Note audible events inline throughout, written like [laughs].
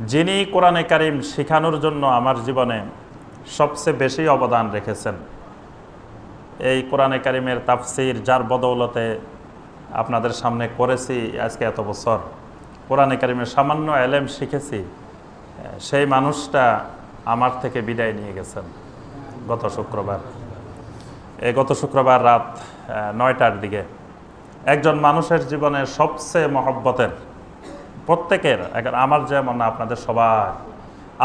যিনি কোরআনে কারিম শেখানোর জন্য আমার জীবনে সবচেয়ে বেশি অবদান রেখেছেন। এই কোরআনে কারিমের তাফসির যার বদৌলতে আপনাদের সামনে করেছি আজকে এত বছর। কোরআনে কারিমের সামান্য এলেম শিখেছি, সেই মানুষটা আমার থেকে বিদায় নিয়ে গেছেন গত শুক্রবার। এই গত শুক্রবার রাত নয়টার দিকে। একজন মানুষের জীবনে সবচেয়ে মহব্বতের প্রত্যেকের আমার যেমন আপনাদের সবার।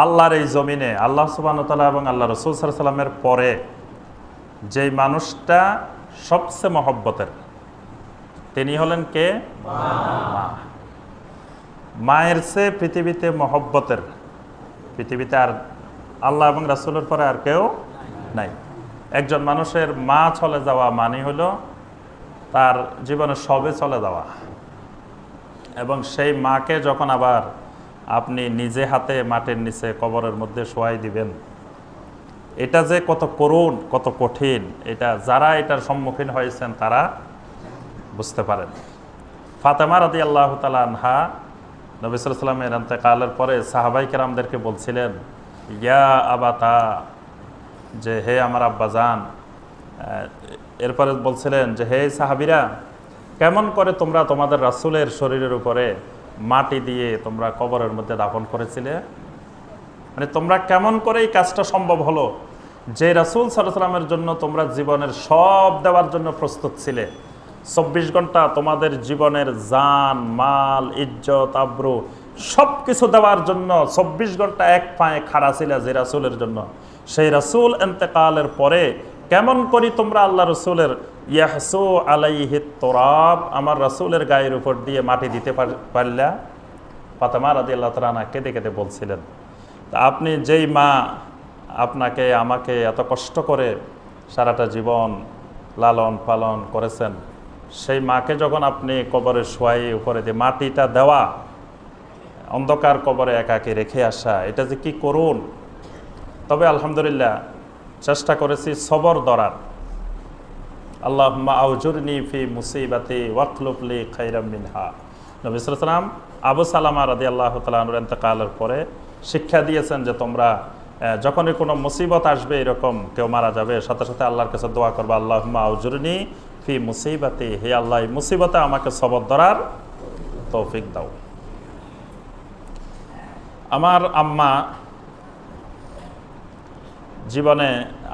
আল্লাহর এই জমিনে, আল্লাহ সুবাহতালা এবং আল্লাহ রসুল সাল্লামের পরে যেই মানুষটা সবচেয়ে মহব্বতের, তিনি হলেন কে? মা। মায়ের সে পৃথিবীতে মহব্বতের, পৃথিবীতে আর আল্লাহ এবং রাসুলের পরে আর কেউ নাই। একজন মানুষের মা চলে যাওয়া মানে হলো তার জীবনে সবে চলে যাওয়া। এবং সেই মাকে যখন আবার আপনি নিজে হাতে মাটির নিচে কবরের মধ্যে শোয়াই দিবেন, এটা যে কত করুণ, কত কঠিন, এটা যারা এটার সম্মুখীন হয়েছেন তারা বুঝতে পারেন। ফাতেমা রাদি আল্লাহ তালা আনহা নবিসামের কালের পরে সাহাবাই কেরামদেরকে বলছিলেন, ইয়া আবাতা, যে হে আমার আব্বা যান এরপরে বলছিলেন যে, হে সাহাবিরা কেমন করে তোমরা তোমাদের রাসুলের শরীরের উপরে মাটি দিয়ে তোমরা কবরের মধ্যে দাফন করেছিলে? মানে তোমরা কেমন করে এই কাজটা সম্ভব হলো? যে রাসুল সাল্লামের জন্য তোমরা জীবনের সব দেওয়ার জন্য প্রস্তুত ছিলে। চব্বিশ ঘণ্টা তোমাদের জীবনের জান, মাল, ইজ্জত, আব্রু সব কিছু দেওয়ার জন্য চব্বিশ ঘণ্টা এক পায়ে খাড়া ছিলে যে রাসুলের জন্য। সেই রাসুল এন্তেকালের পরে কেমন করি তোমরা আল্লাহ রসুলের ইয়াহসু আলাইহি তোরাব আমার রাসুলের গায়ের উপর দিয়ে মাটি দিতে পার- পারলা। ফাতেমা রাদি আল্লাহ তালা কেঁদে কেঁদে বলছিলেন, তা আপনি যেই মা আপনাকে, আমাকে এত কষ্ট করে সারাটা জীবন লালন পালন করেছেন, সেই মাকে যখন আপনি কবরে শোয়াই, উপরে দিয়ে মাটিটা দেওয়া, অন্ধকার কবরে একাকে রেখে আসা, এটা যে কি করুন তবে আলহামদুলিল্লাহ, চেষ্টা করেছি সবর দরার আল্লাহ আউজুরনি ফি খাইরাম আবু সালামা রাদি আল্লাহ তালুর পরে শিক্ষা দিয়েছেন যে তোমরা যখনই কোনো মুসিবত আসবে এরকম কেউ মারা যাবে, সাথে সাথে আল্লাহর কাছে দোয়া করবে আল্লাহ আউজুরনি ফি মুসিবাতি, হে আল্লাহ মুসিবতে আমাকে সবর ধরার তৌফিক দাও। আমার আম্মা জীবনে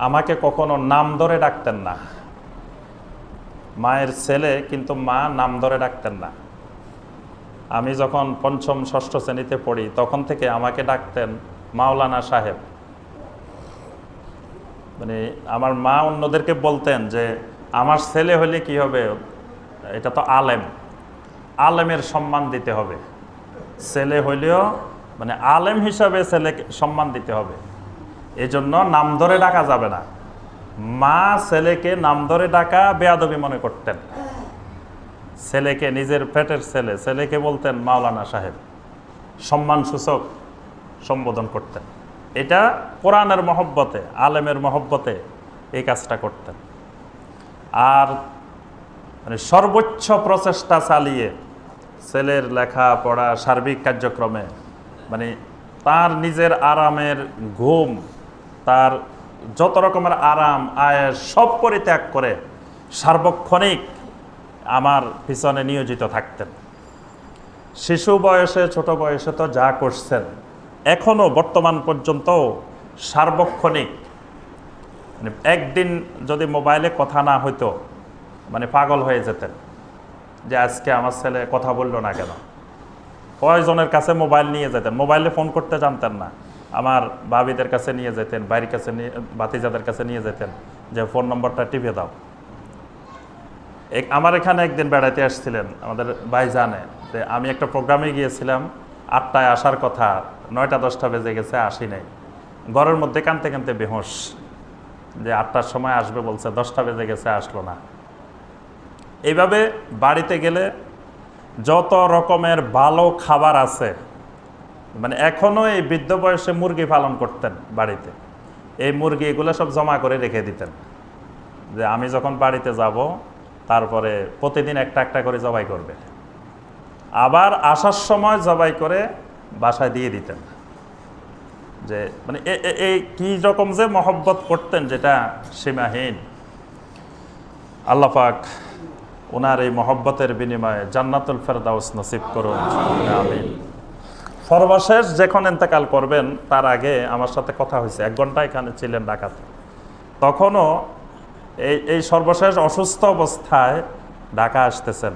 আমাকে কখনো নাম ধরে ডাকতেন না। মায়ের ছেলে কিন্তু মা নাম ধরে ডাকতেন না। আমি যখন পঞ্চম, ষষ্ঠ শ্রেণীতে পড়ি, তখন থেকে আমাকে ডাকতেন মাওলানা সাহেব। মানে আমার মা অন্যদেরকে বলতেন যে, আমার ছেলে হলে কি হবে? এটা তো আলেম। আলেমের সম্মান দিতে হবে। ছেলে হইলেও মানে আলেম হিসাবে ছেলেকে সম্মান দিতে হবে। এজন্য নাম ধরে ডাকা যাবে না। মা ছেলেকে নাম ধরে ডাকা বেয়াদবি মনে করতেন। ছেলেকে নিজের পেটের ছেলে, ছেলেকে বলতেন মাওলানা সাহেব, সম্মানসূচক সম্বোধন করতেন। এটা কোরআনের মহব্বতে, আলেমের মহব্বতে এই কাজটা করতেন। আর মানে সর্বোচ্চ প্রচেষ্টা চালিয়ে ছেলের লেখা পড়া সার্বিক কার্যক্রমে মানে তার নিজের আরামের ঘুম, তার যত রকমের আরাম আয়ের সব পরিত্যাগ করে সার্বক্ষণিক আমার পিছনে নিয়োজিত থাকতেন। শিশু বয়সে, ছোট বয়সে তো যা করছেন এখনও বর্তমান পর্যন্ত সার্বক্ষণিক। মানে একদিন যদি মোবাইলে কথা না হইতো মানে পাগল হয়ে যেতেন যে আজকে আমার ছেলে কথা বলল না কেন। কয়জনের কাছে মোবাইল নিয়ে যেতেন? মোবাইলে ফোন করতে জানতেন না। আমার ভাবিদের কাছে নিয়ে যেতেন বাড়ির কাছে নিয়ে বাতিজাদের কাছে নিয়ে যেতেন যে ফোন নম্বরটা টিপে দাও। এক- আমার এখানে একদিন বেড়াতে আসছিলেন, আমাদের ভাই জানে, যে আমি একটা প্রোগ্রামে গিয়েছিলাম, আটটায় আসার কথা, নয়টা, দশটা বেজে গেছে, আসি নাই। ঘরের মধ্যে কানতে কানতে বেহোশ, যে আটটার সময় আসবে বলছে, দশটা বেজে গেছে, আসলো না। এইভাবে বাড়িতে গেলে যত রকমের ভালো খাবার আছে মানে এখনও এই বৃদ্ধ বয়সে মুরগি পালন করতেন বাড়িতে। এই মুরগি এগুলো সব জমা করে রেখে দিতেন। যে আমি যখন বাড়িতে যাব, তারপরে প্রতিদিন একটা একটা করে জবাই করবে। আবার আসার সময় জবাই করে বাসায় দিয়ে দিতেন। যে মানে এই কী রকম যে মহব্বত করতেন যেটা সীমাহীন। আল্লাপাক ওনার এই মহব্বতের বিনিময়ে জান্নাতুল ফেরদাউস নসিব করুন। আমিন। সর্বশেষ যখন ইন্তেকাল করবেন, তার আগে আমার সাথে কথা হয়েছে। এক ঘণ্টা এখানে ছিলেন ঢাকাতে তখনও এই এই সর্বশেষ অসুস্থ অবস্থায় ঢাকা আসতেছেন।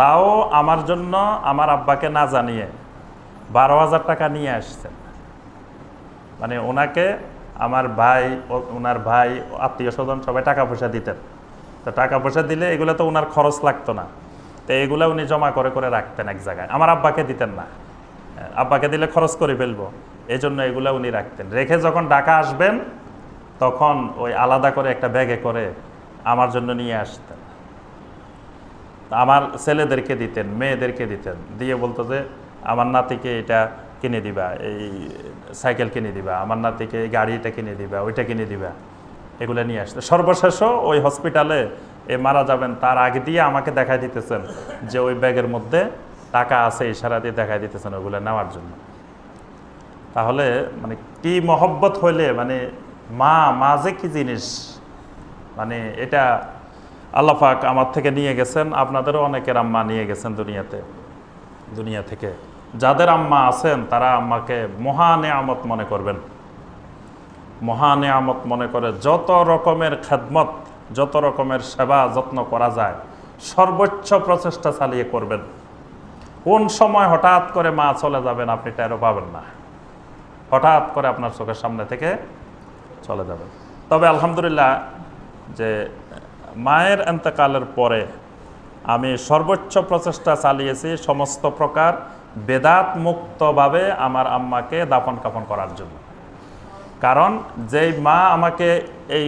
তাও আমার জন্য আমার আব্বাকে না জানিয়ে বারো হাজার টাকা নিয়ে আসছেন। মানে ওনাকে আমার ভাই, ওনার ভাই আত্মীয় স্বজন সবাই টাকা পয়সা দিতেন। তো টাকা পয়সা দিলে এগুলো তো ওনার খরচ লাগতো না। তো এগুলো উনি জমা করে করে রাখতেন এক জায়গায়। আমার আব্বাকে দিতেন না। আব্বাকে দিলে খরচ করে ফেলব। এই জন্য এগুলো উনি রাখতেন। রেখে যখন ঢাকা আসবেন, তখন ওই আলাদা করে একটা ব্যাগে করে আমার জন্য নিয়ে আসতেন। আমার ছেলেদেরকে দিতেন, মেয়েদেরকে দিতেন। দিয়ে বলতো যে, আমার নাতিকে এটা কিনে দিবা, এই সাইকেল কিনে দিবা, আমার নাতিকে এই গাড়িটা কিনে দিবা, ওইটা কিনে দিবা। এগুলো নিয়ে আসতে সর্বশেষও ওই হসপিটালে এ মারা যাবেন। তার আগে দিয়ে আমাকে দেখাই দিতেছেন যে, ওই ব্যাগের মধ্যে টাকা আছে, ইশারা দিয়ে দেখাই দিতেছেন ওগুলো নেওয়ার জন্য। তাহলে মানে কি মহব্বত হইলে মানে মা মা যে কি জিনিস মানে এটা আল্লাপাক আমার থেকে নিয়ে গেছেন, আপনাদেরও অনেকের আম্মা নিয়ে গেছেন দুনিয়াতে, দুনিয়া থেকে। যাদের আম্মা আছেন, তারা আম্মাকে মহানে আমত মনে করবেন। মহানে আমত মনে করে যত রকমের খেদমত, যত রকমের সেবা, যত্ন করা যায়, সর্বোচ্চ প্রচেষ্টা চালিয়ে করবেন। কোন সময় হঠাৎ করে মা চলে যাবেন আপনি টেরও পাবেন না। হঠাৎ করে আপনার চোখের সামনে থেকে চলে যাবেন। তবে আলহামদুলিল্লাহ যে মায়ের এন্তকালের পরে আমি সর্বোচ্চ প্রচেষ্টা চালিয়েছি সমস্ত প্রকার বেদাত মুক্তভাবে আমার আম্মাকে দাফন কাপন করার জন্য। কারণ যেই মা আমাকে এই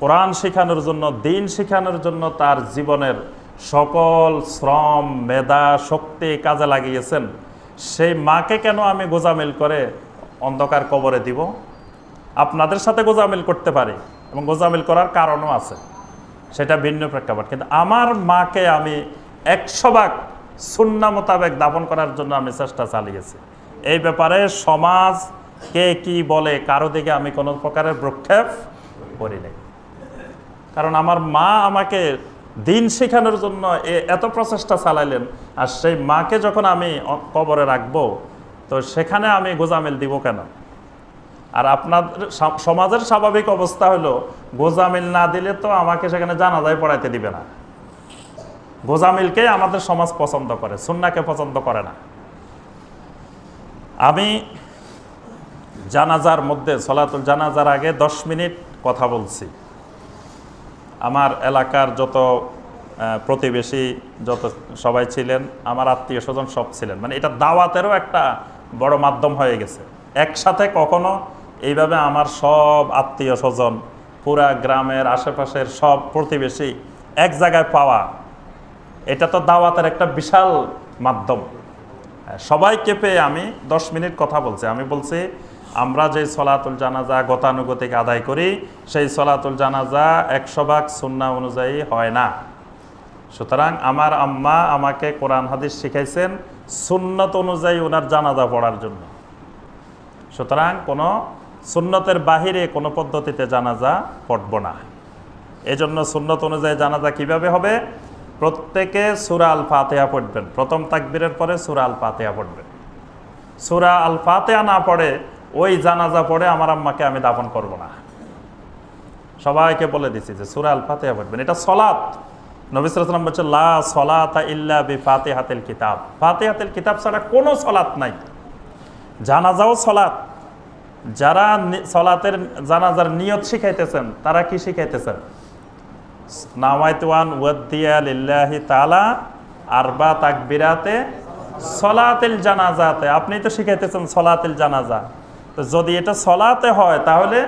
কোরআন শেখানোর জন্য, দিন শেখানোর জন্য তার জীবনের সকল শ্রম, মেধা, শক্তি কাজে লাগিয়েছেন। সেই মাকে কেন আমি গোজামিল করে অন্ধকার কবরে দিব? আপনাদের সাথে গোজামিল করতে পারি এবং গোজামিল করার কারণও আছে। সেটা ভিন্ন প্রেক্ষাপট। কিন্তু আমার মাকে আমি একশো ভাগ সুন্না মোতাবেক দাপন করার জন্য আমি চেষ্টা চালিয়েছি। এই ব্যাপারে সমাজ কে কি বলে কারও দিকে আমি কোনো প্রকারের প্রক্ষেপ করি নাই। কারণ আমার মা আমাকে দিন শেখানোর জন্য এত প্রচেষ্টা চালাইলেন, আর সেই মাকে যখন আমি কবরে রাখব, তো সেখানে আমি গোজামিল দিব কেন? আর আপনাদের সমাজের স্বাভাবিক অবস্থা হলো, গোজামিল না দিলে তো আমাকে সেখানে জানাজায় পড়াইতে দিবে না। গোজামিলকে আমাদের সমাজ পছন্দ করে, সুন্নাকে পছন্দ করে না। আমি জানাজার মধ্যে, সলাতুল জানাজার আগে দশ মিনিট কথা বলছি। আমার এলাকার যত প্রতিবেশী যত সবাই ছিলেন, আমার আত্মীয় স্বজন সব ছিলেন। মানে এটা দাওয়াতেরও একটা বড় মাধ্যম হয়ে গেছে। একসাথে কখনো এইভাবে আমার সব আত্মীয় স্বজন, পুরা গ্রামের আশেপাশের সব প্রতিবেশী এক জায়গায় পাওয়া, এটা তো দাওয়াতের একটা বিশাল মাধ্যম। সবাইকে পেয়ে আমি দশ মিনিট কথা বলছি। আমি বলছি আমরা যে সলাতুল জানাজা গতানুগতিক আদায় করি, সেই সলাতুল জানাজা একশো ভাগ সুন্না অনুযায়ী হয় না। সুতরাং আমার আম্মা আমাকে কোরআন হাদিস শিখাইছেন সুন্নত অনুযায়ী ওনার জানাজা পড়ার জন্য। সুতরাং কোনো সুন্নতের বাহিরে কোনো পদ্ধতিতে জানাজা পড়ব না। এজন্য সুন্নত অনুযায়ী জানাজা কীভাবে হবে? প্রত্যেকে সুরা আল ফাতেহা পড়বেন। প্রথম তাকবীরের পরে সুরা আল ফাতেহা পড়বেন। সুরা আল ফাতেহা না পড়ে ওই জানাজা পড়ে আমার আম্মাকে আমি দাপন করব না। সবাইকে বলে দিছি যে সুরা আল ফাতেহা পড়বেন। এটা সলাৎ। নবিসাম বলছে লা সলাতা ইল্লা বি ফাতেহাতিল কিতাব। ফাতেহাতিল কিতাব ছাড়া কোনো সলাৎ নাই। জানাজাও সলাৎ। যারা সলাতের জানাজার নিয়ত শিখাইতেছেন, তারা কি শিখাইতেছেন? নাওয়াইতুয়ান ওয়াদ্দিয়া লিল্লাহি তাআলা আরবা তাকবিরাতে সলাতিল জানাজাতে। আপনি তো শিখাইতেছেন সলাতিল জানাজা। তো যদি এটা সলাতে হয়, তাহলে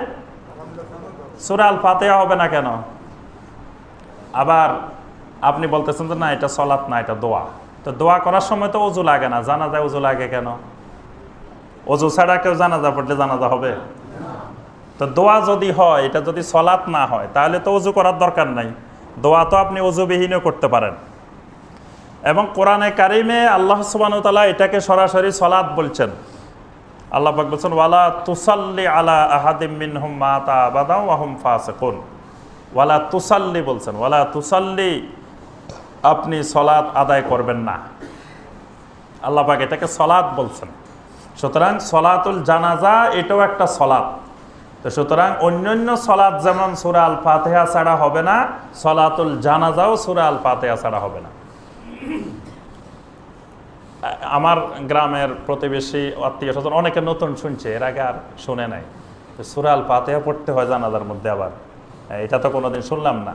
সূরা আল ফাতিহা হবে না কেন? আবার আপনি বলতেছেন যে না, এটা সলাত না, এটা দোয়া। তো দোয়া করার সময় তো অজু লাগে না। জানাজায় অজু লাগে কেন? অজু ছাড়া কেউ জানাজা পড়লে জানাজা হবে? তো দোয়া যদি হয়, এটা যদি সলাৎ না হয়, তাহলে তো অজু করার দরকার নাই। দোয়া তো আপনি অজুবিহীনও করতে পারেন। এবং কোরআনে কারিমে আল্লাহ সুবাহতালা এটাকে সরাসরি সলাদ বলছেন। আল্লাহ পাক বলছেন, ওয়ালা তুসাল্লি আলা আহাদিম মিনহুম মাতা আবাদা ওয়াহুম ফাসিকুন। ওয়ালা তুসাল্লি বলছেন, ওয়ালা তুসাল্লি, আপনি সলাদ আদায় করবেন না। আল্লাহ পাক এটাকে সলাদ বলছেন। সুতরাং সলাতুল জানাজা এটাও একটা সলাদ তো সুতরাং অন্যান্য সলাদ যেমন সুরা আল ফাতেহা ছাড়া হবে না, সলাতুল জানাজাও সুরা আল ফাতেহা ছাড়া হবে না। আমার গ্রামের প্রতিবেশী, আত্মীয় স্বজন অনেকে নতুন শুনছে, এর আগে আর শুনে নাই। তো সুরা আল পড়তে হয় জানাজার মধ্যে আবার। এটা তো কোনোদিন শুনলাম না।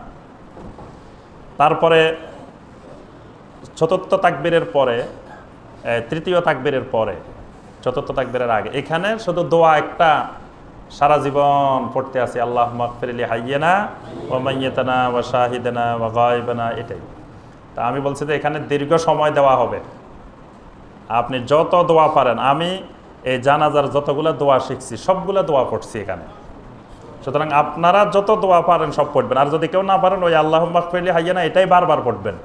তারপরে চতুর্থ তাকবীরের পরে তৃতীয় তাকবীরের পরে, চতুর্থ তাকবীরের আগে। এখানে শুধু দোয়া একটা, সারা জীবন পড়তে আসি আল্লাহ মকফিরলি হাইয়েনা ও মাইয়েতানা ও শাহিদানা ও গাইবানা এটাই। তা আমি বলছি যে এখানে দীর্ঘ সময় দেওয়া হবে। আপনি যত দোয়া পারেন, আমি এই জানাজার যতগুলো দোয়া শিখছি, সবগুলো দোয়া পড়ছি এখানে। সুতরাং আপনারা যত দোয়া পারেন, সব পড়বেন। আর যদি কেউ না পারেন, ওই আল্লাহ মাকফিরলি হাইয়েনা, এটাই বারবার পড়বেন।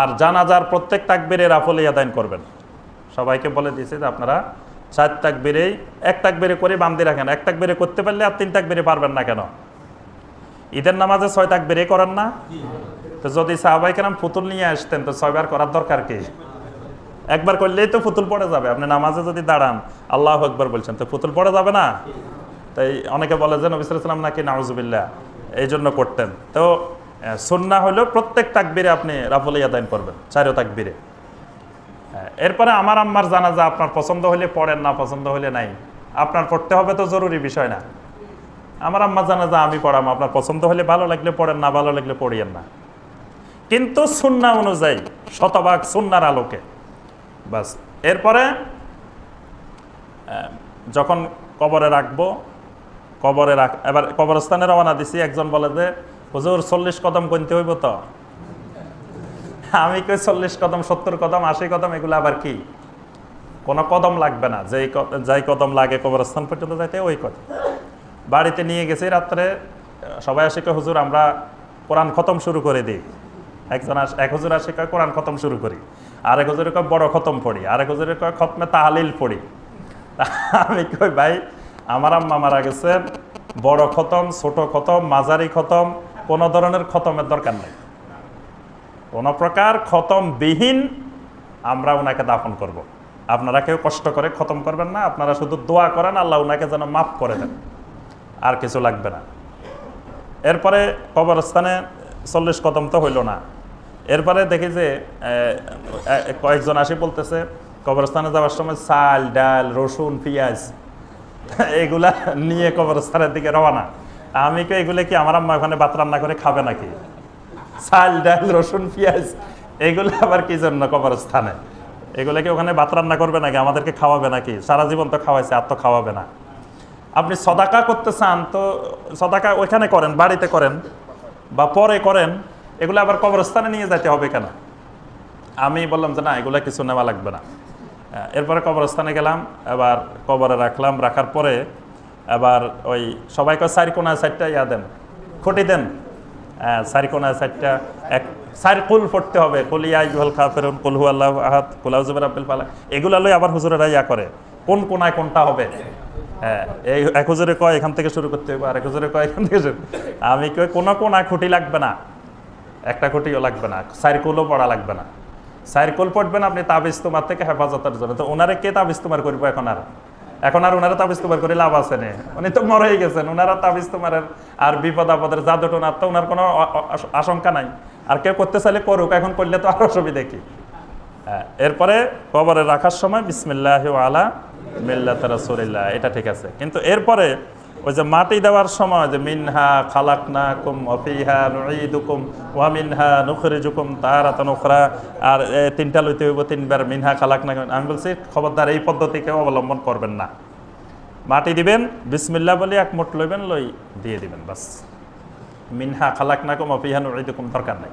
আর জানাজার প্রত্যেক তাকবীরের আফলে আদায়ন করবেন। সবাইকে বলে দিয়েছে যে আপনারা চার তাকবীরেই, এক তাক তাকবীরে করে বান্দি রাখেন। এক তাকবীরে করতে পারলে আর তিন তাক তাকবীরে পারবেন না কেন? ঈদের নামাজে ছয় তাকবীরে করেন না? তো যদি সাহাবাই কেরাম পুতুল নিয়ে আসতেন, তো ছয়বার করার দরকার কি? একবার করলেই তো পুতুল পড়ে যাবে। আপনি নামাজে যদি দাঁড়ান, আল্লাহ একবার বলছেন, তো পুতুল পড়ে যাবে না? তাই অনেকে বলে যে, নবী সালাম নাকি নাউজুবিল্লাহ, এই জন্য করতেন। তো সুন্না হলো প্রত্যেক তাকবিরে আপনি রাফুল ইয়াদাইন করবেন, চারো তাকবিরে। এরপরে আমার আম্মার জানা জানাজা, আপনার পছন্দ হলে পড়েন, না পছন্দ হলে নাই। আপনার পড়তে হবে তো জরুরি বিষয় না। আমার আম্মা জানাজা, আমি পড়াম, আপনার পছন্দ হলে ভালো লাগলে পড়েন, না ভালো লাগলে পড়িয়েন না। কিন্তু সুন্না অনুযায়ী, শতভাগ সুন্নার আলোকে বাস। এরপরে যখন কবরে রাখব কবরে রাখ এবার কবরস্থানে রওনা দিছি একজন বলে যে হুজুর চল্লিশ কদম গুনতে হইব তো? [laughs] আমি কই চল্লিশ কদম সত্তর কদম আশি কদম এগুলো আবার কি? কোনো কদম লাগবে না। যেই যাই কদম লাগে কবরস্থান পর্যন্ত যাইতে ওই কদম। বাড়িতে নিয়ে গেছি রাত্রে সবাই আসে কয়, হুজুর আমরা কোরআন খতম শুরু করে দিই। একজন আস- এক হুজুর আসে কয় কোরআন খতম শুরু করি। আরেক হুজুরে কয়, বড় খতম পড়ি। আরেক হুজুরে কয়, খতমে তাহালিল পড়ি। আমি কই, ভাই, আমার আম্মা মারা গেছে। বড় খতম, ছোট খতম, মাঝারি খতম, কোনো ধরনের খতমের দরকার নেই। কোনো প্রকার খতম বিহীন আমরা ওনাকে দাফন করব। আপনারা কেউ কষ্ট করে খতম করবেন না, আপনারা শুধু দোয়া করেন, আল্লাহ ওনাকে যেন মাফ করে দেন। আর কিছু লাগবে না। এরপরে কবরস্থানে চল্লিশ কদম তো হইল না। এরপরে দেখি যে কয়েকজন আসি বলতেছে, কবরস্থানে যাওয়ার সময় চাল, ডাল, রসুন, পেঁয়াজ, [laughs] এগুলা নিয়ে কবরস্থানের দিকে রওনা। আমি কি এগুলো কি আমার আম্মা ওখানে ভাত রান্না করে খাবে নাকি? চাল, ডাল, রসুন, পেঁয়াজ, এগুলো আবার কি জন্য কবরস্থানে? এগুলো কি ওখানে ভাত রান্না করবে নাকি? আমাদেরকে খাওয়াবে নাকি? সারা জীবন তো খাওয়াইছে, আর তো খাওয়াবে না। আপনি সদাকা করতে চান তো, সদাকা ওইখানে করেন, বাড়িতে করেন, বা পরে করেন এগুলো আবার কবরস্থানে নিয়ে যেতে হবে কেন? আমি বললাম যে না, এগুলো কিছু নেওয়া লাগবে না। এরপরে কবরস্থানে গেলাম, এবার কবরে রাখলাম, রাখার পরে এবার ওই সবাইকে চারি কোনায় চারটা ইয়া দেন, খুঁটি দেন। হ্যাঁ চারি কোনায় চারটা, এক, চারি কুল পড়তে হবে। কুল ইয়া ইউল খাফেরুন কুল হু আল্লাহ আহাদ কুলাউ জুবের আব্দুল ফালাক। এগুলো লই আবার হুজুরেরা ইয়া করে, কোন কোনায় কোনটা হবে? হ্যাঁ এই এক হুজুরে কয়, এখান থেকে শুরু করতে হবে আর এক হুজুরে কয়, এখান থেকে শুরু আমি কই, কোনো কোনায় খুঁটি লাগবে না। একটা খুঁটিও লাগবে না সাইরকুলও পড়া লাগবে না। সাইরকুল পড়বেন আপনি তাবিজ তোমার থেকে হেফাজতের জন্য। তো ওনারে কে তাবিজ তোমার করব এখন আর? এখন আর ওনারা তাবিজ তোমার করে লাভ আছে না। উনি তো মরেই গেছেন ওনারা তাবিজ তোমার আর বিপদ আপদের জাদু টোনার তো ওনার কোনো আশঙ্কা নাই। আর কেউ করতে চাইলে করুক এখন করলে তো আরও অসুবিধা কি? হ্যাঁ, এরপরে কবরে রাখার সময় বিসমিল্লাহ আলা মিল্লাত রাসূলিল্লাহ এটা ঠিক আছে। কিন্তু এরপরে ওই যে মাটি দেওয়ার সময় যে মিনহা খালাকনাকুম অফিহা নুঈদুকুম ওয়া মিনহা নুখরি নুখরিজুকুম তারাতান উখরা। আর তিনটা লইতে হইব, তিনবার মিনহা খালাকনাকুম। আমি বলছি, খবরদার, এই পদ্ধতিকে অবলম্বন করবেন না। মাটি দিবেন, বিসমিল্লাহ বলে এক মুঠ লইবেন, লই দিয়ে দিবেন, বাস। মিনহা খালাকনাকুম অফিহা নুঈদুকুম, দরকার নাই।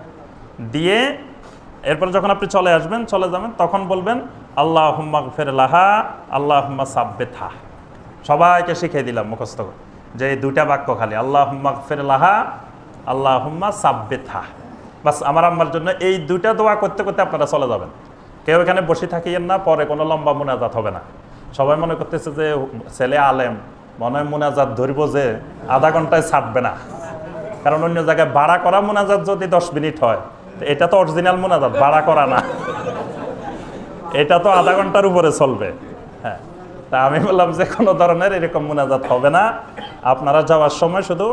দিয়ে এরপর যখন আপনি চলে আসবেন, চলে যাবেন, তখন বলবেন আল্লাহ হুম্মা ফের লাহা আল্লাহ হুম্মা সাব্বেথা সবাইকে শিখিয়ে দিলাম, মুখস্থ। যে এই দুইটা বাক্য খালি আল্লাহ হুম্মা ফের লাহা আল্লাহ হুম্মা সাব্বেথা বাস, আমার আম্মার জন্য এই দুইটা দোয়া করতে করতে আপনারা চলে যাবেন। কেউ এখানে বসে থাকিয়েন না, পরে কোনো লম্বা মোনাজাত হবে না। সবাই মনে করতেছে যে ছেলে আলেম, মনে হয় মোনাজাত ধরবো যে আধা ঘন্টায় ছাড়বে না। কারণ অন্য জায়গায় ভাড়া করা মোনাজাত যদি দশ মিনিট হয় এটা তো অরিজিনাল মোনাজাত, ভাড়া করা না। এটা তো আধা ঘণ্টার উপরে চলবে। তা আমি বললাম যে কোনো ধরনের এরকম মোনাজাত হবে না। আপনারা যাওয়ার সময় শুধু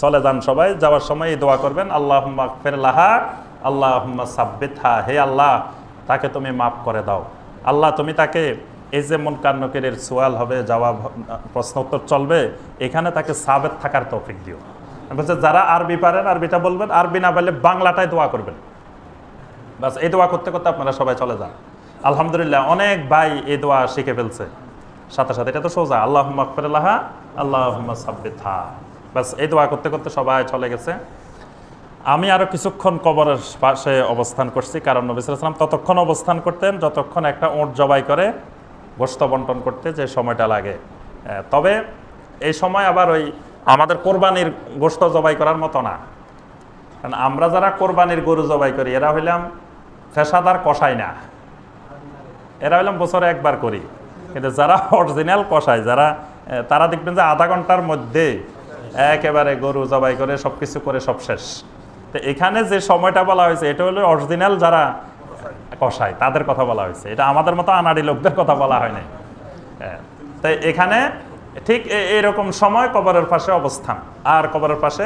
চলে যান সবাই, যাওয়ার সময় এই দোয়া করবেন আল্লাহ ফেরলাহা আল্লাহ সাব্বিথা হে। আল্লাহ, তাকে তুমি মাফ করে দাও। আল্লাহ, তুমি তাকে এই যে মন কান্নকের সোয়াল হবে যাওয়া প্রশ্ন উত্তর চলবে, এখানে তাকে সাবেত থাকার তৌফিক দিও। বলছে, যারা আরবি পারেন, আরবিটা বলবেন, আরবি না পারলে বাংলাটাই দোয়া করবেন। বাস, এই দোয়া করতে করতে আপনারা সবাই চলে যান। আলহামদুলিল্লাহ, অনেক ভাই এই দোয়া শিখে ফেলছে। সাথে সাথে, এটা তো সোজা আল্লাহ আকবরাল্লাহা আল্লাহ সাব্বিথা বাস এই দোয়া করতে করতে সবাই চলে গেছে। আমি আরও কিছুক্ষণ কবরের পাশে অবস্থান করছি, কারণ নবী সাল্লাম ততক্ষণ অবস্থান করতেন, যতক্ষণ একটা ওঁট জবাই করে গোস্ত বন্টন করতে যে সময়টা লাগে। তবে এই সময় আবার ওই আমাদের কোরবানির গোস্ত জবাই করার মতো না। কারণ আমরা যারা কোরবানির গরু জবাই করি, এরা হইলাম ফেসাদার কষাই না। এরা হইলাম বছরে একবার করি। কিন্তু যারা অরিজিনাল কষায় যারা তারা দেখবেন যে আধা ঘণ্টার মধ্যে একেবারে গরু জবাই করে সব কিছু করে সব শেষ। তো এখানে যে সময়টা বলা হয়েছে এটা হলো অরিজিনাল যারা কষায় তাদের কথা বলা হয়েছে। এটা আমাদের মতো আনাড়ি লোকদের কথা বলা হয় নাই। হ্যাঁ, তাই এখানে ঠিক এরকম সময় কবরের পাশে অবস্থান। আর কবরের পাশে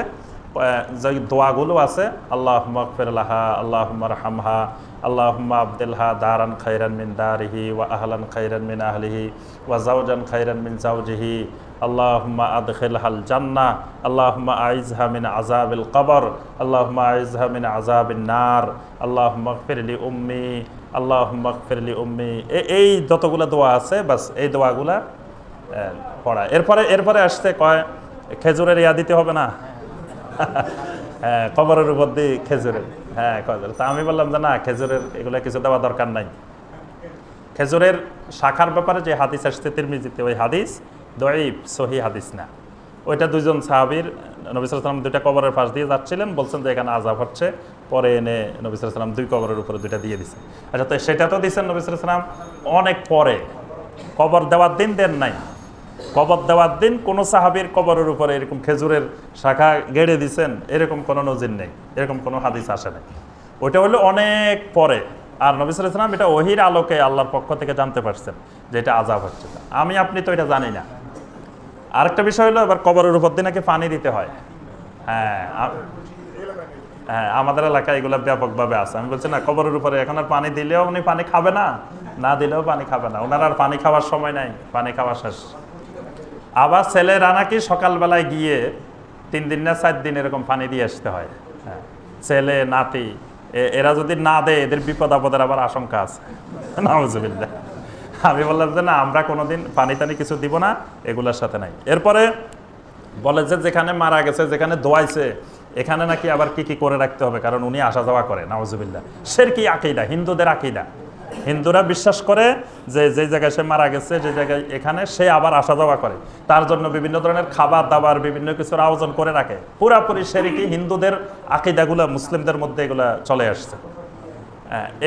যে দোয়াগুলো আছে আল্লাহ মকফিরলাহা আল্লাহ রহামহা আল্লাহ আবদুল্হা দারান খাইরান মিন দারিহি ওয়া আহলান খাইরান মিন আহলিহি ওয়া জাওজান খাইরান মিন জাওজিহি আল্লাহুম্মা আদখিলহাল জান্না আল্লাহুম্মা আইজহা মিন আযাবিল কবর, আল্লাহুম্মা আইজহা মিন আযাবিন নার, আল্লাহুম্মা ইগফিরলি উম্মি, আল্লাহুম্মা ইগফিরলি উম্মি। এই যতগুলো দোয়া আছে, বাস এই দোয়াগুলা পড়া। এরপরে এরপরে আসতে কয়, খেজুরের ইয়া দিতে হবে না? হ্যাঁ কবরের উপর দিয়ে খেজুরের হ্যাঁ খেজুর তা আমি বললাম যে না, খেজুরের এগুলো কিছু দেওয়া দরকার নাই। খেজুরের শাখার ব্যাপারে যে হাদিস আসছে, তিরমিজিতে, ওই হাদিস দয়ীব সহি হাদিস না। ওইটা দুইজন সাহাবির, নবী সাল্লাম দুইটা কবরের পাশ দিয়ে যাচ্ছিলেন, বলছেন যে এখানে আজাব হচ্ছে, পরে এনে নবী সাল্লাম দুই কবরের উপরে দুইটা দিয়ে দিছে। আচ্ছা তো সেটা তো দিচ্ছেন নবী সাল্লাম অনেক পরে। কবর দেওয়ার দিন দেন নাই। কবর দেওয়ার দিন কোনো সাহাবির কবরের উপরে এরকম খেজুরের শাখা গেড়ে দিছেন, এরকম কোনো নজির নেই, এরকম কোনো হাদিস আসে নাই। ওইটা হলো অনেক পরে। আর নবী সাল্লাল্লাহু আলাইহি এটা ওহির আলোকে আল্লাহর পক্ষ থেকে জানতে পারছেন যে এটা আজাব হচ্ছে। আমি, আপনি তো এটা জানি না। আরেকটা বিষয় হলো, এবার কবরের উপর দিয়ে নাকি পানি দিতে হয়। হ্যাঁ হ্যাঁ আমাদের এলাকায় এগুলো ব্যাপকভাবে আছে। আমি বলছি, না, কবরের উপরে এখন আর পানি দিলেও উনি পানি খাবে না না দিলেও পানি খাবে না। ওনার আর পানি খাওয়ার সময় নাই, পানি খাওয়া শেষ। আবার ছেলেরা নাকি সকালবেলায় গিয়ে তিন দিন না চার দিন এরকম পানি দিয়ে আসতে হয়। হ্যাঁ। ছেলে, নাতি এরা যদি না দেয়, এদের বিপদ আপদের আবার আশঙ্কা আছে। নাউজুবিল্লাহ। আমি বললাম যে না, আমরা কোনোদিন পানি টানি কিছু দিব না, এগুলোর সাথে নাই। এরপরে বলে যে যেখানে মারা গেছে, যেখানে দোয়াইছে, এখানে নাকি আবার কি কি করে রাখতে হবে, কারণ উনি আসা যাওয়া করে নাওজুবিল্লাহ সের কি আকিদা, হিন্দুদের আকিদা। হিন্দুরা বিশ্বাস করে যে যে জায়গায় সে মারা গেছে, যে জায়গায় এখানে, সে আবার আসা যাওয়া করে। তার জন্য বিভিন্ন ধরনের খাবার দাবার, বিভিন্ন কিছুর আয়োজন করে রাখে। পুরাপুরি সেরিকি হিন্দুদের আকিদাগুলো মুসলিমদের মধ্যে এগুলা চলে আসছে।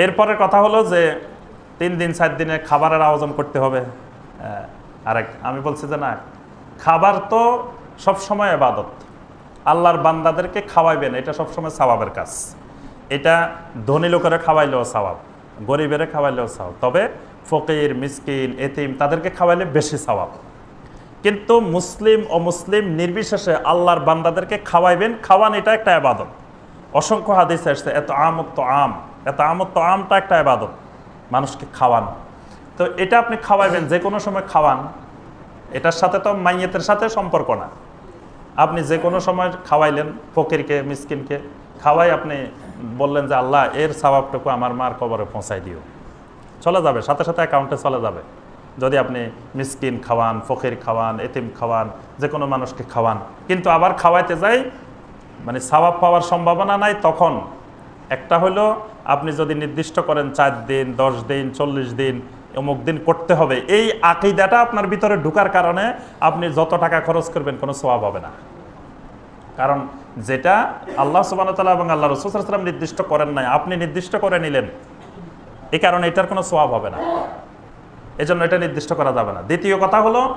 এরপরে কথা হলো যে তিন দিন, চার দিনে খাবারের আয়োজন করতে হবে। আরেক, আমি বলছি যে না, খাবার তো সবসময় এবাদত। আল্লাহর বান্দাদেরকে খাওয়াইবেন, এটা সবসময় সওয়াবের কাজ। এটা ধনী লোকেরা খাওয়াইলেও সওয়াব। গরিবেরা খাওয়াইলেও সওয়াব তবে ফকির, মিসকিন, এতিম তাদেরকে খাওয়াইলে বেশি সওয়াব। কিন্তু মুসলিম ও মুসলিম নির্বিশেষে আল্লাহর বান্দাদেরকে খাওয়াইবেন, খাওয়ান এটা একটা আবাদত। অসংখ্য হাদিস আসছে, এত আমত্ত আম, এত আমত্ত আমটা একটা আবাদত, মানুষকে খাওয়ান। তো এটা আপনি খাওয়াইবেন যে কোনো সময় খাওয়ান, এটার সাথে তো মাইয়েতের সাথে সম্পর্ক না। আপনি যে কোনো সময় খাওয়াইলেন, ফকিরকে, মিসকিনকে খাওয়াই আপনি বললেন যে, আল্লাহ, এর স্বভাবটুকু আমার মার কবরে পৌঁছাই দিও। চলে যাবে, সাথে সাথে অ্যাকাউন্টে চলে যাবে। যদি আপনি মিসকিন খাওয়ান, ফকির খাওয়ান, এতিম খাওয়ান, যে কোনো মানুষকে খাওয়ান, কিন্তু আবার খাওয়াইতে যাই মানে সাবাব পাওয়ার সম্ভাবনা নাই তখন। একটা হলো, আপনি যদি নির্দিষ্ট করেন চার দিন, দশ দিন, চল্লিশ দিন, অমুক দিন করতে হবে, এই আকিদাটা আপনার ভিতরে ঢুকার কারণে আপনি যত টাকা খরচ করবেন, কোনো স্বভাব হবে না। কারণ যেটা আল্লাহ সুবান তাল্লাহ এবং আল্লাহ রসুলাম নির্দিষ্ট করেন নাই। আপনি নির্দিষ্ট করে নিলেন। এ কারণে এটার কোনো সোয়াব হবে না। এজন্য এটা নির্দিষ্ট করা যাবে না। দ্বিতীয় কথা হলো,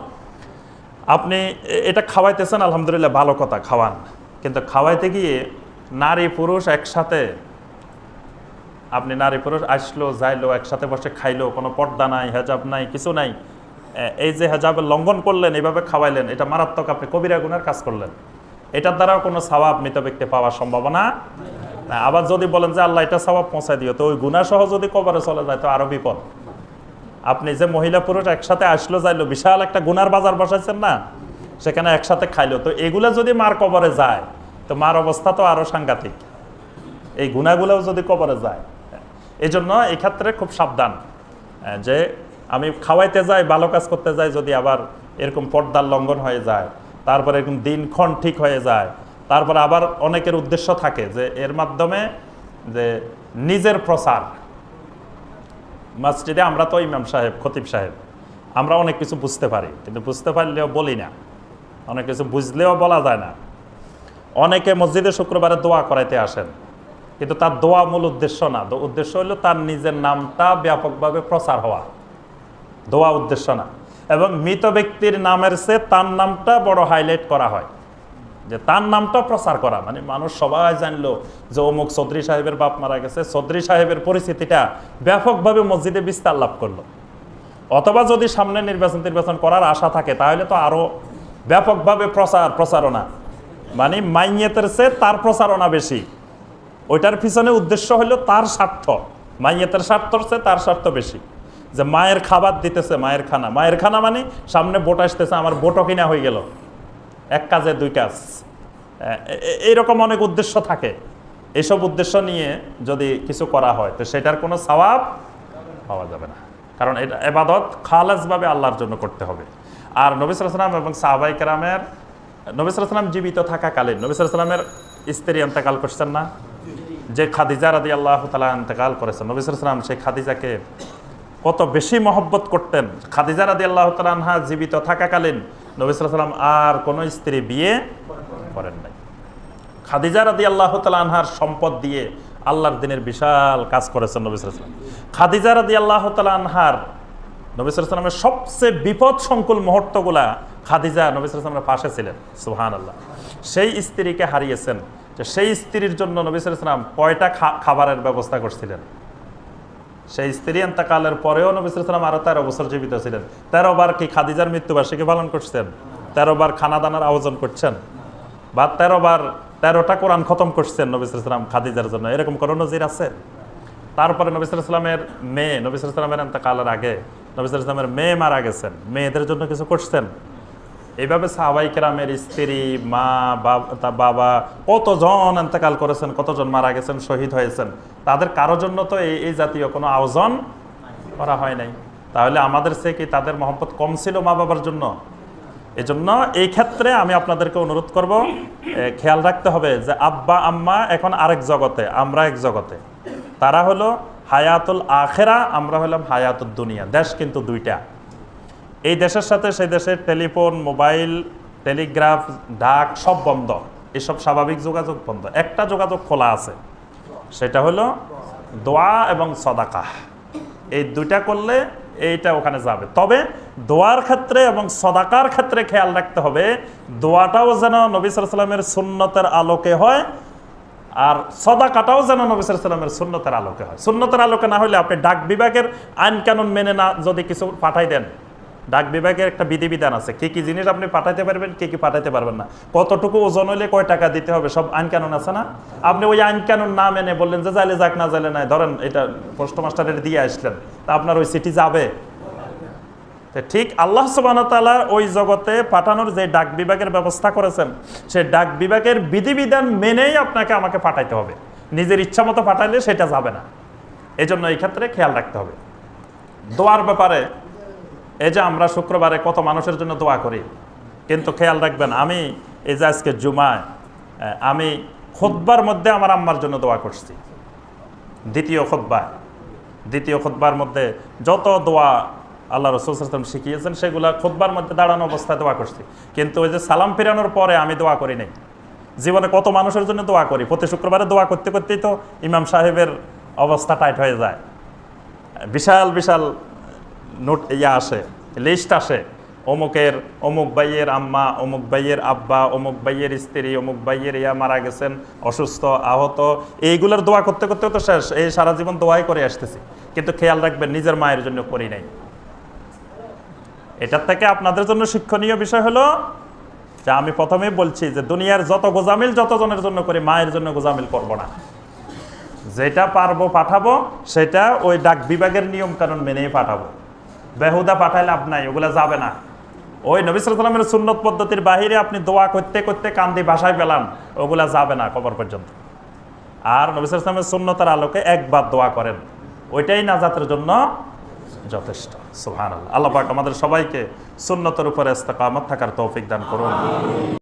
আপনি এটা খাওয়াইতেছেন, আলহামদুলিল্লাহ ভালো কথা, খাওয়ান। কিন্তু খাওয়াইতে গিয়ে নারী পুরুষ একসাথে, আপনি নারী পুরুষ আসলো, যাইলো, একসাথে বসে খাইলো, কোনো পর্দা নাই, হেজাব নাই, কিছু নাই। এই যে হেজাবের লঙ্ঘন করলেন এইভাবে খাওয়াইলেন, এটা মারাত্মক আপনি কবিরা গুনার কাজ করলেন। এটার দ্বারাও কোনো স্বভাব মৃত ব্যক্তি পাওয়ার সম্ভাবনা আবার যদি বলেন যে আল্লাহ এটা স্বভাব পৌঁছায় দিও, তো ওই গুণা সহ যদি কবরে চলে যায়, তো আরও বিপদ। আপনি যে মহিলা পুরুষ একসাথে আসলো, যাইলো, বিশাল একটা গুনার বাজার বসাইছেন না? সেখানে একসাথে খাইলো। তো এগুলা যদি মার কবরে যায়, তো মার অবস্থা তো আরও সাংঘাতিক। এই গুণাগুলোও যদি কবরে যায় এই জন্য এই ক্ষেত্রে খুব সাবধান। যে আমি খাওয়াইতে যাই, ভালো কাজ করতে যাই, যদি আবার এরকম পর্দার লঙ্ঘন হয়ে যায় তারপরে এরকম দিনক্ষণ ঠিক হয়ে যায়। তারপরে আবার অনেকের উদ্দেশ্য থাকে যে এর মাধ্যমে যে নিজের প্রসার। মসজিদে আমরা তো ইমাম সাহেব, খতিব সাহেব, আমরা অনেক কিছু বুঝতে পারি, কিন্তু বুঝতে পারলেও বলি না। অনেক কিছু বুঝলেও বলা যায় না। অনেকে মসজিদে শুক্রবারে দোয়া করাইতে আসেন, কিন্তু তার দোয়া মূল উদ্দেশ্য না। উদ্দেশ্য হলো তার নিজের নামটা ব্যাপকভাবে প্রচার হওয়া। দোয়া উদ্দেশ্য না। এবং মৃত ব্যক্তির নামের চেয়ে তার নামটা বড় হাইলাইট করা হয়। যে তার নামটা প্রচার করা। মানে মানুষ সবাই জানলো যে অমুক চৌধুরী সাহেবের বাপ মারা গেছে। চৌধুরী সাহেবের পরিস্থিতিটা ব্যাপকভাবে মসজিদে বিস্তার লাভ করল। অথবা যদি সামনে নির্বাচন নির্বাচন করার আশা থাকে, তাহলে তো আরও ব্যাপকভাবে প্রচার প্রচারণা। মানে মাইয়েতের চেয়ে তার প্রচারণা বেশি। ওইটার পিছনে উদ্দেশ্য হলো তার স্বার্থ। মাইয়েতের স্বার্থর চেয়ে তার স্বার্থ বেশি। যে মায়ের খাবার দিতেছে, মায়ের খানা। মায়ের খানা মানে সামনে বোট আসতেছে, আমার বোটও কিনা হয়ে গেল। এক কাজে দুই কাজ। এইরকম অনেক উদ্দেশ্য থাকে। এসব উদ্দেশ্য নিয়ে যদি কিছু করা হয়, তো সেটার কোনো সওয়াব পাওয়া যাবে না। কারণ এটা এবাদত খালাসভাবে আল্লাহর জন্য করতে হবে। আর নবিসাম এবং সাহাবাই কেরামের নবিসাম জীবিত থাকাকালীন নবিসামের স্ত্রী অন্তকাল করছেন না। যে খাদিজা রাদি আল্লাহ তালা ইন্তেকাল করেছেন নবিসাম সেই খাদিজাকে কত বেশি মহব্বত করতেন। খাদিজা রাদি আল্লাহ তালাহা জীবিত থাকাকালীন নবিসাম আর কোনো স্ত্রী বিয়ে করেন নাই। খাদিজা রাদি আল্লাহ তালাহার সম্পদ দিয়ে আল্লাহর দিনের বিশাল কাজ করেছেন নবিসাম খাদিজা রাদি আল্লাহ তালাহার নবিসামের সবচেয়ে বিপদ সংকুল মুহূর্তগুলা খাদিজা নবিসামের পাশে ছিলেন সুহান আল্লাহ সেই স্ত্রীকে হারিয়েছেন সেই স্ত্রীর জন্য নবিসাম কয়টা খাবারের ব্যবস্থা করছিলেন? সেই স্ত্রী এন্তকালের পরেও নবিসাম আরও তেরো বছর জীবিত ছিলেন। তেরো বার কি খাদিজার মৃত্যুবার্ষিকী পালন করছেন? তেরো বার খানা দানার আয়োজন করছেন? বা তেরো বার তেরোটা কোরআন খতম করছেন নবিসাম খাদিজার জন্য? এরকম কোনো নজির আছে? তারপরে নবিসামের মেয়ে, নবী নবিসামের এন্তকালের আগে নবিসামের মেয়ে মারা গেছেন। মেয়েদের জন্য কিছু করছেন? এইভাবে সাহাবাই কেরামের স্ত্রী, মা, বাব- কতজন এন্তেকাল করেছেন, কতজন মারা গেছেন, শহীদ হয়েছেন, তাদের কারও জন্য তো এই এই জাতীয় কোনো আয়োজন করা হয় নাই। তাহলে আমাদের সে কি তাদের মহব্বত কম ছিল মা বাবার জন্য? এজন্য এই ক্ষেত্রে আমি আপনাদেরকে অনুরোধ করব খেয়াল রাখতে হবে যে আব্বা, আম্মা এখন আরেক জগতে, আমরা এক জগতে। তারা হলো হায়াতুল আখেরা, আমরা হলাম হায়াতুল দুনিয়া, দেশ কিন্তু দুইটা। এই দেশের সাথে সেই দেশের টেলিফোন, মোবাইল, টেলিগ্রাফ, ডাক সব বন্ধ। এসব স্বাভাবিক যোগাযোগ বন্ধ। একটা যোগাযোগ খোলা আছে। সেটা হলো দোয়া এবং সদাকা। এই দুইটা করলে এইটা ওখানে যাবে। তবে দোয়ার ক্ষেত্রে এবং সদাকার ক্ষেত্রে খেয়াল রাখতে হবে, দোয়াটাও যেন নবী সাল্লামের সুন্নতের আলোকে হয় আর সদাকাটাও যেন নবী সাল্লামের সুন্নতের আলোকে হয়। সুন্নতের আলোকে না হলে আপনি ডাক বিভাগের আইন কানুন মেনে না যদি কিছু পাঠাই দেন ডাক বিভাগের একটা বিধিবিধান আছে। কি কি জিনিস আপনি পাঠাইতে পারবেন, কি কি পাঠাইতে পারবেন না। কতটুকু ওজন হইলে কয় টাকা দিতে হবে, সব আইন কানুন আছে না? আপনি ওই আইন কানুন না মেনে বললেন যে যাইলে যাক, না যাইলে নাই, ধরেন এটা পোস্ট মাস্টারের দিয়ে আসলেন, তা আপনার ওই সিটি যাবে। ঠিক আল্লাহ সুবাহতালা ওই জগতে পাঠানোর যে ডাক বিভাগের ব্যবস্থা করেছেন সেই ডাক বিভাগের বিধিবিধান মেনেই আপনাকে আমাকে পাঠাইতে হবে। নিজের ইচ্ছা মতো পাঠাইলে সেটা যাবে না। এই জন্য এই ক্ষেত্রে খেয়াল রাখতে হবে। দোয়ার ব্যাপারে এই যে আমরা শুক্রবারে কত মানুষের জন্য দোয়া করি, কিন্তু খেয়াল রাখবেন, আমি এই যে আজকে জুমায় আমি খোদ্বার মধ্যে আমার আম্মার জন্য দোয়া করছি। দ্বিতীয় খোদ্বায় দ্বিতীয় খোদ্বার মধ্যে যত দোয়া আল্লাহ রসুল সাল্লাম শিখিয়েছেন, সেগুলা খোদ্বার মধ্যে দাঁড়ানো অবস্থায় দোয়া করছি। কিন্তু ওই যে সালাম ফিরানোর পরে আমি দোয়া করি নাই। জীবনে কত মানুষের জন্য দোয়া করি, প্রতি শুক্রবারে দোয়া করতে করতেই তো ইমাম সাহেবের অবস্থা টাইট হয়ে যায়। বিশাল বিশাল নোট, ইয়া আসে লিস্ট আসে অমুকের, অমুক ভাইয়ের আম্মা, অমুক ভাইয়ের আব্বা, অমুক ভাইয়ের স্ত্রী, অমুক ভাইয়ের ইয়া মারা গেছেন, অসুস্থ, আহত, এইগুলোর দোয়া করতে করতে তো শেষ, এই সারা জীবন দোয়াই করে আসতেছি। কিন্তু খেয়াল রাখবেন, নিজের মায়ের জন্য করি নাই। এটার থেকে আপনাদের জন্য শিক্ষণীয় বিষয় হলো, যে আমি প্রথমেই বলছি যে দুনিয়ার যত গোজামিল, যতজনের জন্য করি, মায়ের জন্য গোজামিল করব না। যেটা পারব পাঠাবো, সেটা ওই ডাক বিভাগের নিয়ম কানুন মেনেই পাঠাবো। বেহুদা পাঠাইলে লাভ নাই, ওগুলা যাবে না। ওই নবিসামের সুন্নত পদ্ধতির বাহিরে আপনি দোয়া করতে করতে কান্দি ভাষায় পেলাম ওগুলা যাবে না কবর পর্যন্ত। আর নবিসামের সুন্নতার আলোকে একবার দোয়া করেন, ওইটাই নাজাতের জন্য যথেষ্ট। সুহান আল্লাহ পাক আমাদের সবাইকে সুন্নতের উপরে ইস্তেকামত থাকার তৌফিক দান করুন।